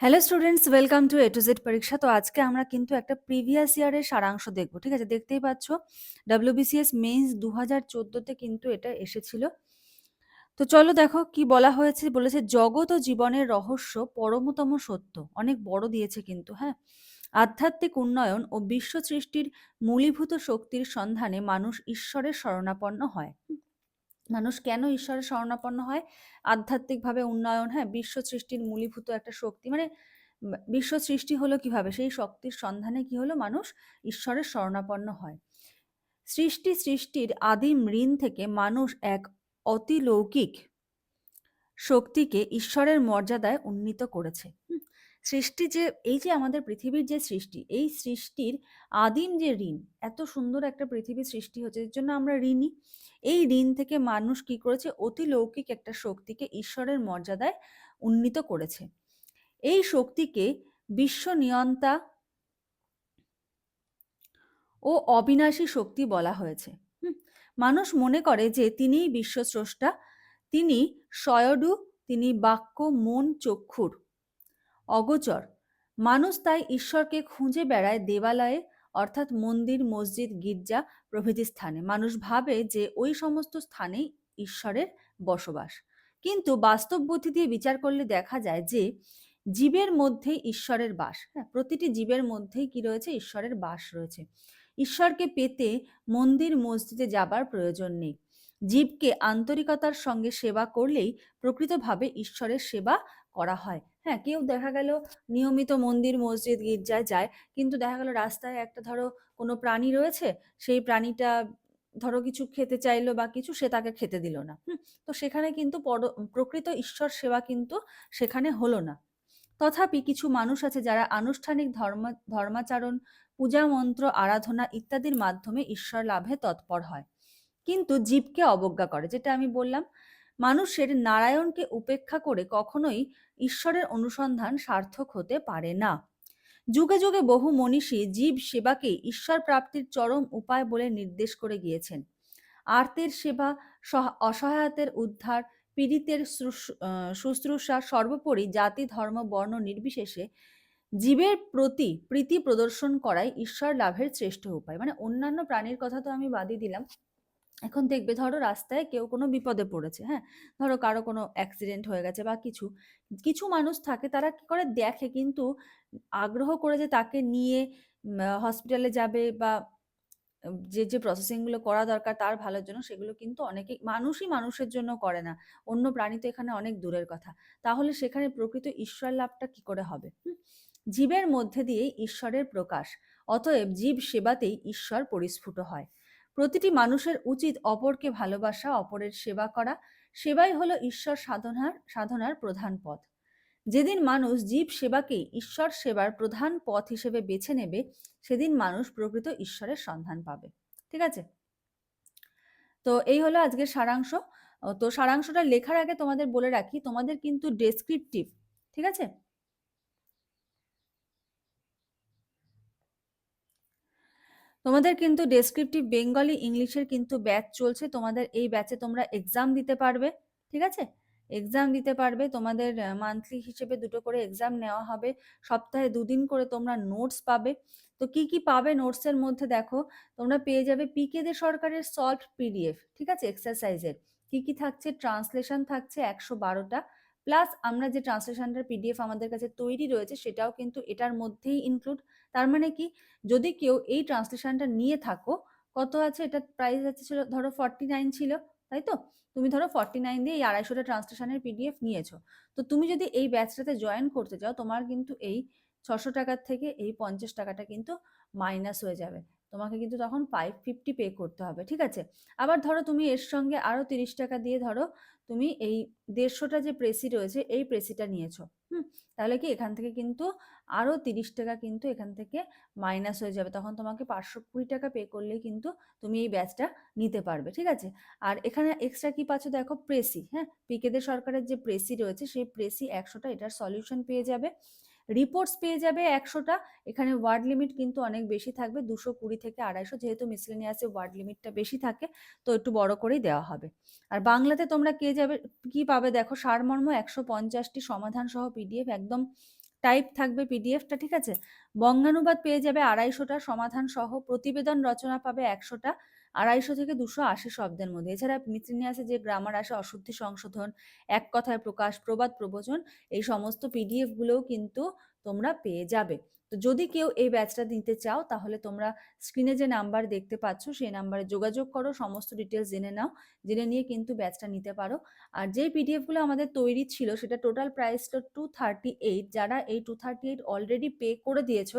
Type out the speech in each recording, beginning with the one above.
Hello students welcome to A to Z পরীক্ষা তো আজকে আমরা কিন্তু একটা প্রিভিয়াস ইয়ারের সারাংশ দেখব, ঠিক আছে? দেখতেই পাচ্ছ ডাব্লিউবিসিএস মেন্স দু হাজার চোদ্দোতে কিন্তু এটা এসেছিল। তো চলো দেখো কি বলা হয়েছে, বলেছে জগৎ ও জীবনের রহস্য পরমতম সত্য, অনেক বড় দিয়েছে কিন্তু হ্যাঁ? আধ্যাত্মিক উন্নয়ন ও বিশ্ব সৃষ্টির মূলীভূত শক্তির সন্ধানে মানুষ ঈশ্বরের শরণাপন্ন হয়। মানুষ কেন ঈশ্বরের শরণাপন্ন হয়? আধ্যাত্মিকভাবে উন্নয়ন হ্যাঁ বিশ্ব সৃষ্টির মূলীভূত একটা শক্তি। মানে বিশ্ব সৃষ্টি হলো কীভাবে? সেই শক্তির সন্ধানে কি হলো? মানুষ ঈশ্বরের শরণাপন্ন হয়। সৃষ্টি সৃষ্টির আদিম ঋণ থেকে মানুষ এক অতিলৌকিক শক্তিকে ঈশ্বরের মর্যাদায় উন্নীত করেছে। সৃষ্টি যে, এই যে আমাদের পৃথিবীর যে সৃষ্টি, এই সৃষ্টির আদিম যে ঋণ, এত সুন্দর একটা পৃথিবীর সৃষ্টি হচ্ছে, এর জন্য আমরা ঋণী। এই ঋণ থেকে মানুষ কি করেছে? অতি লৌকিক একটা শক্তিকে ঈশ্বরের মর্যাদায় উন্নীত করেছে। এই শক্তিকে বিশ্ব নিয়ন্তা ও অবিনাশী শক্তি বলা হয়েছে। মানুষ মনে করে যে তিনিই বিশ্বস্রষ্টা, তিনি স্বয়ডু, তিনি বাক্য, মন, চক্ষুর। অগোচর। মানুষ তাই ঈশ্বরকে খুঁজে বেড়ায় দেবালয়ে, অর্থাৎ মন্দির, মসজিদ, গির্জা প্রভৃতি স্থানে। মানুষ ভাবে যে ওই সমস্ত স্থানেই ঈশ্বরের বসবাস। কিন্তু বাস্তব বুদ্ধি দিয়ে বিচার করলে দেখা যায় যে জীবের মধ্যে ঈশ্বরের বাস। হ্যাঁ প্রতিটি জীবের মধ্যেই কি রয়েছে? ঈশ্বরের বাস রয়েছে। ঈশ্বরকে পেতে মন্দির, মসজিদে যাবার প্রয়োজন নেই। জীবকে আন্তরিকতার সঙ্গে সেবা করলেই প্রকৃতভাবে ঈশ্বরের সেবা করা হয়। হ্যাঁ কেউ দেখা গেল নিয়মিত মন্দির, মসজিদ, গির্জায় যায়। কিন্তু দেখা গেল রাস্তায় একটা ধরো কোনো প্রাণী রয়েছে, সেই প্রাণীটা ধরো কিছু খেতে চাইলো বা কিছু, সে তাকে খেতে দিল না। হুম, তো সেখানে কিন্তু পর- প্রকৃত ঈশ্বর সেবা কিন্তু সেখানে হলো না। তথাপি কিছু মানুষ আছে যারা আনুষ্ঠানিক ধর্ম, ধর্মাচরণ, পূজা মন্ত্র, আরাধনা ইত্যাদির মাধ্যমে ঈশ্বর লাভে তৎপর হয়। কিন্তু জীবকে অবজ্ঞা করে, যেটা আমি বললাম মানুষের নারায়ণকে উপেক্ষা করে কখনোই ঈশ্বরের অনুসন্ধান সার্থক হতে পারে না। যুগে যুগে বহু মনীষী জীব সেবাকে ঈশ্বর প্রাপ্তির চরম উপায় বলে নির্দেশ করে গিয়েছেন। আর্তের সেবা অসহায়তের উদ্ধার, পীড়িতের শুশ্রূষা সর্বোপরি জাতি, ধর্ম, বর্ণ নির্বিশেষে জীবের প্রতি প্রীতি প্রদর্শন করাই ঈশ্বর লাভের শ্রেষ্ঠ উপায়। মানে অন্যান্য প্রাণীর কথা তো আমি বাদই দিলাম। এখন দেখবে ধরো রাস্তায় কেউ কোনো বিপদে পড়েছে হ্যাঁ? ধরো কারও কোনো অ্যাক্সিডেন্ট হয়ে গেছে বা কিছু কিছু মানুষ থাকে তারা কি করে দেখে কিন্তু আগ্রহ করে যে তাকে নিয়ে হসপিটালে যাবে বা যে যে প্রসেসিংগুলো করা দরকার তার ভালোর জন্য সেগুলো কিন্তু অনেকেই মানুষই মানুষের জন্য করে না। অন্য প্রাণী তো এখানে অনেক দূরের কথা। তাহলে সেখানে প্রকৃত ঈশ্বর লাভটা কি করে হবে? জীবের মধ্যে দিয়েই ঈশ্বরের প্রকাশ, অতএব জীব সেবাতেই ঈশ্বর পরিস্ফুট হয়। প্রতিটি মানুষের উচিত অপরকে ভালোবাসা, অপরের সেবা করা। সেবাই হলো ঈশ্বর সাধনার সাধনার প্রধান পথ। যেদিন মানুষ জীব সেবাকে ঈশ্বর সেবার প্রধান পথ হিসেবে বেছে নেবে, সেদিন মানুষ প্রকৃত ঈশ্বরের সন্ধান পাবে। ঠিক আছে? তো এই হলো আজকের সারাংশ। তো সারাংশটা লেখার আগে তোমাদের বলে রাখি, তোমাদের কিন্তু ডেসক্রিপটিভ ঠিক আছে? তোমাদের কিন্তু ডেসক্রিপটিভ বেঙ্গলি ইংলিশের কিন্তু ব্যাচ চলছে। তোমাদের এই ব্যাচে তোমরা এক্সাম দিতে পারবে, ঠিক আছে? এক্সাম দিতে পারবে, তোমাদের মান্থলি হিসেবে দুটো করে এক্সাম নেওয়া হবে। সপ্তাহে দুদিন করে তোমরা নোটস পাবে। তো কি কি পাবে নোটসের মধ্যে দেখো, তোমরা পেয়ে যাবে পিকে দে সরকারের সলভ পিডিএফ ঠিক আছে? এক্সারসাইজের কি কি থাকছে? ট্রান্সলেশন থাকছে একশো বারোটা। প্লাস আমরা যে ট্রান্সলেশনটার পিডিএফ আমাদের কাছে তৈরি রয়েছে, সেটাও কিন্তু এটার মধ্যেই ইনক্লুড তার মানে কি? যদি কেউ এই ট্রান্সলেশনটা নিয়ে থাকো, কত আছে? এটা প্রাইস আছে ছিল, ধরো ফর্টি নাইন ছিল, তাই তো? তুমি ধরো ফর্টি নাইন দিয়ে এই আড়াইশোটা ট্রান্সলেশনের পিডিএফ নিয়েছো। তো তুমি যদি এই ব্যাচটাতে জয়েন করতে চাও, তোমার কিন্তু এই ছশো টাকার থেকে এই পঞ্চাশ টাকাটা কিন্তু মাইনাস হয়ে যাবে। তোমাকে কিন্তু তখন ফাইভ ফিফটি পে করতে হবে, ঠিক আছে? আবার ধরো তুমি এর সঙ্গে আরও তিরিশ টাকা দিয়ে ধরো তুমি এই দেড়শোটা যে প্রেসি রয়েছে, এই প্রেসিটা নিয়েছো, হুম? তাহলে কি এখান থেকে কিন্তু আরও তিরিশ টাকা কিন্তু এখান থেকে মাইনাস হয়ে যাবে। তখন তোমাকে পাঁচশো কুড়ি টাকা পে করলেই কিন্তু তুমি এই ব্যাচটা নিতে পারবে, ঠিক আছে? আর এখানে এক্সট্রা কি পাচ্ছ দেখো? প্রেসি হ্যাঁ? পিকেদের সরকারের যে প্রেসি রয়েছে, সেই প্রেসি একশোটা এটার সলিউশন পেয়ে যাবে। রিপোর্টস পেয়ে যাবে একশোটা এখানে ওয়ার্ড লিমিট কিন্তু অনেক বেশি থাকবে, দুশো কুড়ি থেকে আড়াইশো, যেহেতু মিসলেনিয়াসে ওয়ার্ড লিমিটটা বেশি থাকে, তো একটু বড় করেই দেওয়া হবে। আর বাংলাতে তোমরা কে যাবে, কি পাবে দেখো, সারমর্ম একশো পঞ্চাশটি সমাধান সহ পিডিএফ একদম টাইপ থাকবে পিডিএফটা ঠিক আছে? বঙ্গানুবাদ পেয়ে যাবে আড়াইশোটা সমাধান সহ প্রতিবেদন রচনা পাবে একশোটা আড়াইশো থেকে দুশো আশি শব্দের মধ্যে। এছাড়া মিথিনিয়াসে যে গ্রামার আসে, অশুদ্ধি সংশোধন, এক কথায় প্রকাশ, প্রবাদ, প্রবচন, এই সমস্ত পিডিএফগুলোও কিন্তু তোমরা পেয়ে যাবে। তো যদি কেউ এই ব্যাচটা নিতে চাও, তাহলে তোমরা স্ক্রিনে যে নাম্বার দেখতে পাচ্ছ, সেই নাম্বারে যোগাযোগ করো, সমস্ত ডিটেলস জেনে নাও, জেনে নিয়ে কিন্তু ব্যাচটা নিতে পারো। আর যে পিডিএফগুলো আমাদের তৈরি ছিল, সেটা টোটাল প্রাইসটা টু থার্টি এইট যারা এই two thirty eight already pay করে দিয়েছ,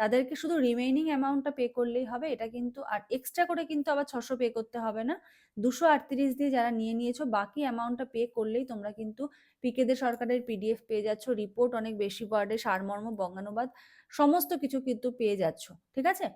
তাদেরকে শুধু রিমেইনিং অ্যামাউন্টটা পে করলেই হবে, এটা কিন্তু আর এক্সট্রা করে কিন্তু আবার ছশো পে করতে হবে না। দুশো আটত্রিশ দিয়ে যারা নিয়ে নিয়েছো, বাকি অ্যামাউন্টটা পে করলেই তোমরা কিন্তু পিকেদে সরকারের পিডিএফ পেয়ে যাচ্ছ। রিপোর্ট অনেক বেশি ওয়ার্ডে সারমর্ম, বঙ্গানুবাদ। সমস্ত কিছু কিন্তু পেয়ে যাচ্ছ, ঠিক আছে?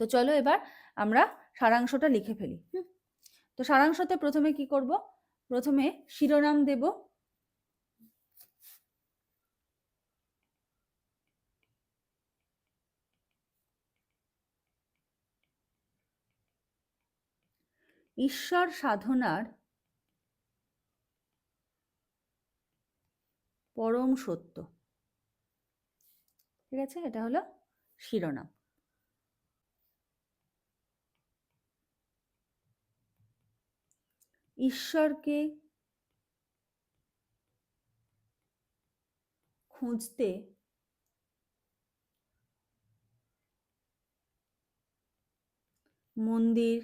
তো চলো এবার আমরা সারাংশটা লিখে ফেলি, হুম? তো সারাংশতে প্রথমে কি করব? প্রথমে শিরোনাম দেব। ঈশ্বর সাধনার পরম সত্য। ঠিক আছে? এটা হলো শিরোনাম। ঈশ্বরকে খুঁজতে মন্দির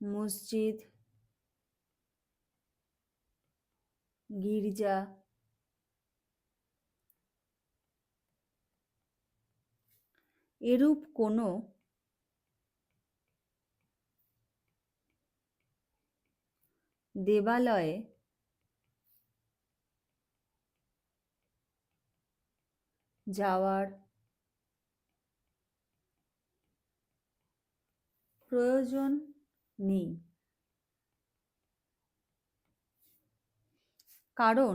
মসজিদ গির্জা এরূপ কোনো দেবালয়ে যাওয়ার প্রয়োজন নেই। কারণ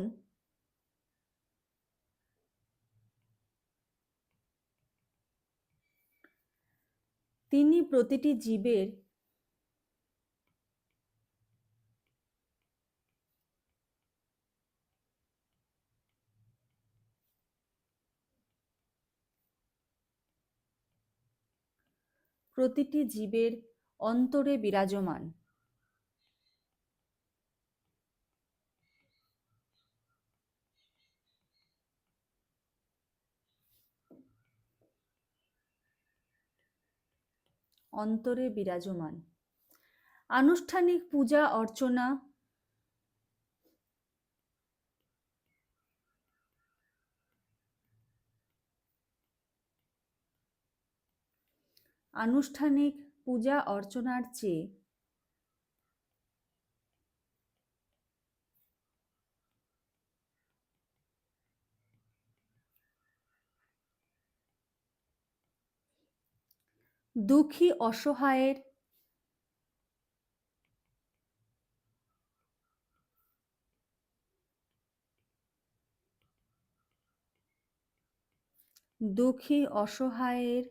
তিনি প্রতিটি জীবের প্রতিটি জীবের অন্তরে বিরাজমান। অন্তরে বিরাজমান। আনুষ্ঠানিক পূজা অর্চনা আনুষ্ঠানিক পূজা অর্চনার চেয়ে দুঃখী অসহায়ের দুঃখী অসহায়ের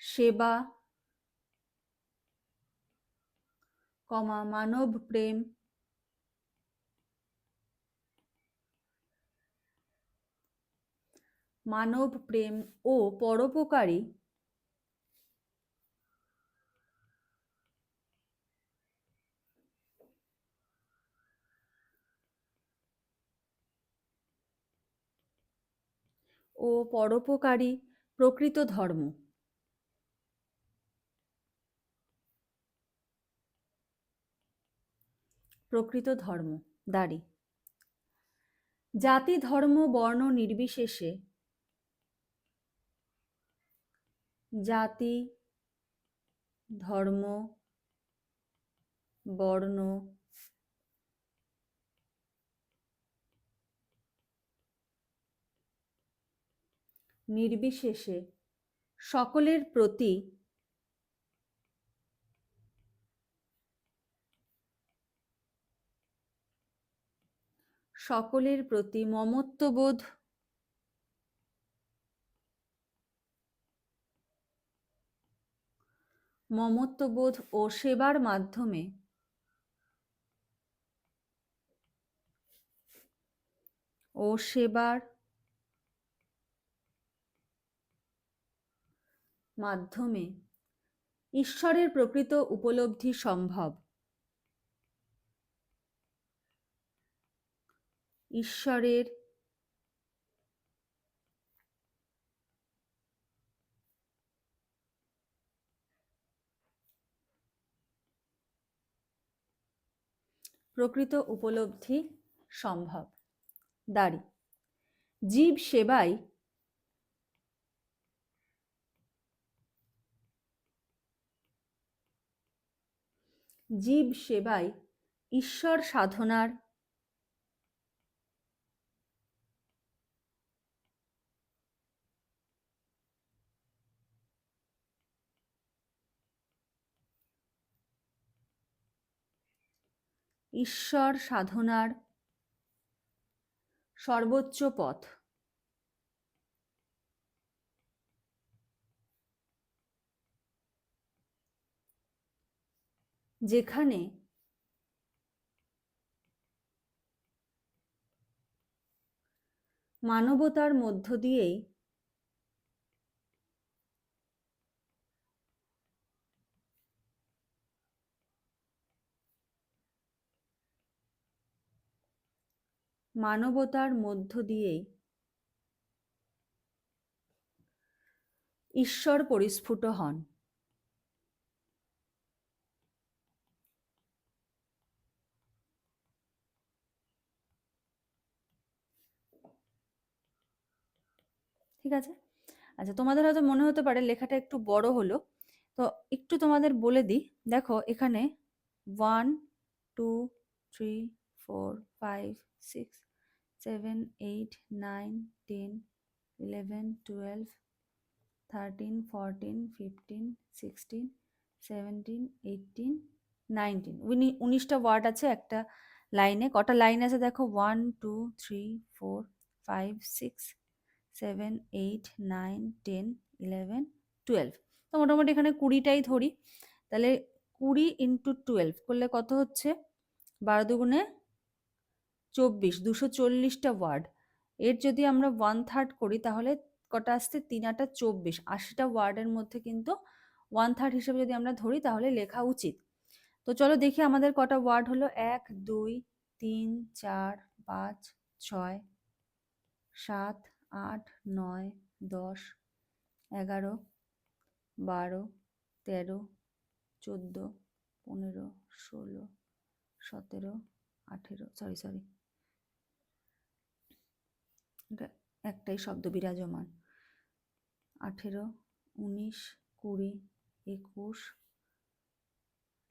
সেবা কমা মানব প্রেম মানব প্রেম ও পরোপকারী ও পরোপকারী প্রকৃত ধর্ম। প্রকৃত ধর্ম, দাড়ি। জাতি, ধর্ম, বর্ণ নির্বিশেষে জাতি ধর্ম বর্ণ নির্বিশেষে সকলের প্রতি সকলের প্রতি মমত্ববোধ মমত্ববোধ ও সেবার মাধ্যমে ও সেবার মাধ্যমে ঈশ্বরের প্রকৃত উপলব্ধি সম্ভব। ঈশ্বরের প্রকৃত উপলব্ধি সম্ভব। দাড়ি। জীব সেবাই জীব সেবাই ঈশ্বর সাধনার ঈশ্বর সাধনার সর্বোচ্চ পথ। যেখানে মানবতার মধ্য দিয়েই মানবতার মধ্য দিয়েই। ঈশ্বর পরিস্ফুট হন। ঠিক আছে? আচ্ছা তোমাদের হয়তো মনে হতে পারে লেখাটা একটু বড় হলো। তো একটু তোমাদের বলে দিই। দেখো, এখানে one two three four five six seven eight nine ten eleven twelve thirteen fourteen fifteen sixteen seventeen eighteen nineteen উনি, উনিশটা ওয়ার্ড আছে একটা লাইনে কটা লাইন আছে দেখো? One two three four five six seven eight nine ten eleven twelve তো মোটামুটি এখানে কুড়িটাই ধরি। তাহলে কুড়ি ইন্টু টুয়েলভ করলে কত হচ্ছে? বারো দুগুণে চব্বিশ, দুশো চল্লিশটা ওয়ার্ড। এর যদি আমরা ওয়ান থার্ড করি, তাহলে কটা আসছে? তিন আটা চব্বিশ। আশিটা ওয়ার্ডের মধ্যে কিন্তু ওয়ান থার্ড হিসেবে যদি আমরা ধরি, তাহলে লেখা উচিত। তো চলো দেখি আমাদের কটা ওয়ার্ড হলো। এক, দুই, তিন, চার, পাঁচ, ছয়, সাত, আট, নয়, দশ, এগারো, বারো, তেরো, চোদ্দ, পনেরো, ষোলো, সতেরো, আঠেরো সরি সরি একটাই শব্দ বিরাজমান। আঠেরো, উনিশ, কুড়ি, একুশ,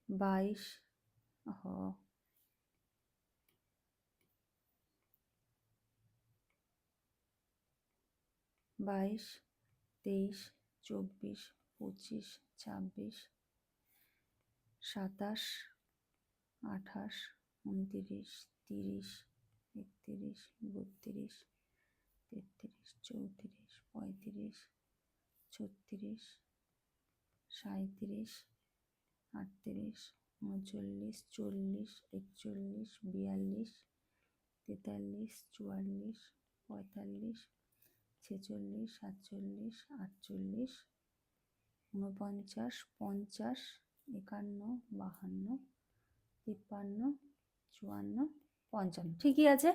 বাইশ, হ। বাইশ, তেইশ, চব্বিশ, পঁচিশ, ছাব্বিশ, সাতাশ, আঠাশ, উনতিরিশ, তিরিশ, একতিরিশ, বত্রিশ তেত্রিশ, চৌত্রিশ, পঁয়ত্রিশ, ছত্রিশ সাঁত্রিশ আটত্রিশ, উনচল্লিশ, চল্লিশ, একচল্লিশ, বিয়াল্লিশ, তেতাল্লিশ, চুয়াল্লিশ, পঁয়তাল্লিশ, ছেচল্লিশ, সাতচল্লিশ, আটচল্লিশ, ঊনপঞ্চাশ, পঞ্চাশ, একান্ন, বাহান্ন, তিপ্পান্ন, চুয়ান্ন, পঞ্চান্ন। ঠিকই আছে।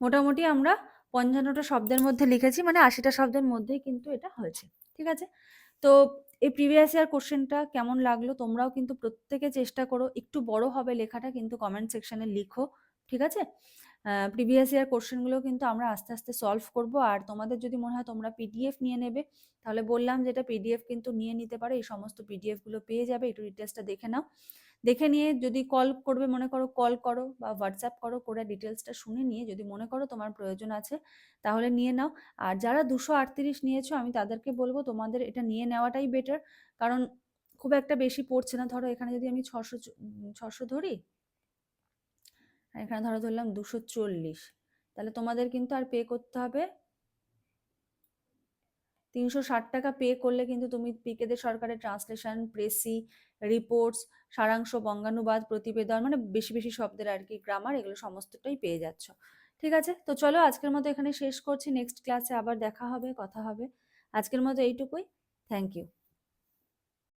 মোটামুটি আমরা পঞ্চান্নটা শব্দের মধ্যে লিখেছি মানে আশিটা শব্দের মধ্যেই কিন্তু এটা হয়েছে, ঠিক আছে? তো এই প্রিভিয়াস ইয়ার কোশ্চেনটা কেমন লাগল? তোমরাও কিন্তু প্রত্যেকে চেষ্টা করো, একটু বড় হবে লেখাটা কিন্তু কমেন্ট সেকশনে লিখো, ঠিক আছে? প্রিভিয়াস ইয়ার কোশ্চেনগুলো কিন্তু আমরা আস্তে আস্তে সলভ করব, আর তোমাদের যদি মনে হয় তোমরা পিডিএফ নিয়ে নেবে, তাহলে বললাম যেটা পিডিএফ কিন্তু নিয়ে নিতে পারো, এই সমস্ত পিডিএফগুলো পেয়ে যাবে, একটু ডিটেলসটা দেখে নাও। দেখে নিয়ে যদি কল করবে, মনে করো কল করো বা হোয়াটসঅ্যাপ করো, করে ডিটেলসটা শুনে নিয়ে যদি মনে করো তোমার প্রয়োজন আছে, তাহলে নিয়ে নাও। আর যারা দুশো আটত্রিশ নিয়েছো, আমি তাদেরকে বলব তোমাদের এটা নিয়ে নেওয়াটাই বেটার কারণ খুব একটা বেশি পড়ছে না। ধরো এখানে যদি আমি ছশো ছশো ধরি, এখানে ধরো ধরলাম দুশো চল্লিশ, তাহলে তোমাদের কিন্তু আর পে করতে হবে তিনশো ষাট টাকা পে করলে কিন্তু তুমি পিকেদের সরকারের ট্রান্সলেশন প্রেসি রিপোর্টস সারাংশ, বঙ্গানুবাদ, প্রতিবেদন মানে বেশি বেশি শব্দের আর কি গ্রামার এগুলো সমস্তটাই পেয়ে যাচ্ছ। ঠিক আছে? তো চলো আজকের মতো এখানে শেষ করছি। নেক্সট ক্লাসে আবার দেখা হবে, কথা হবে। আজকের মতো এইটুকুই। Thank you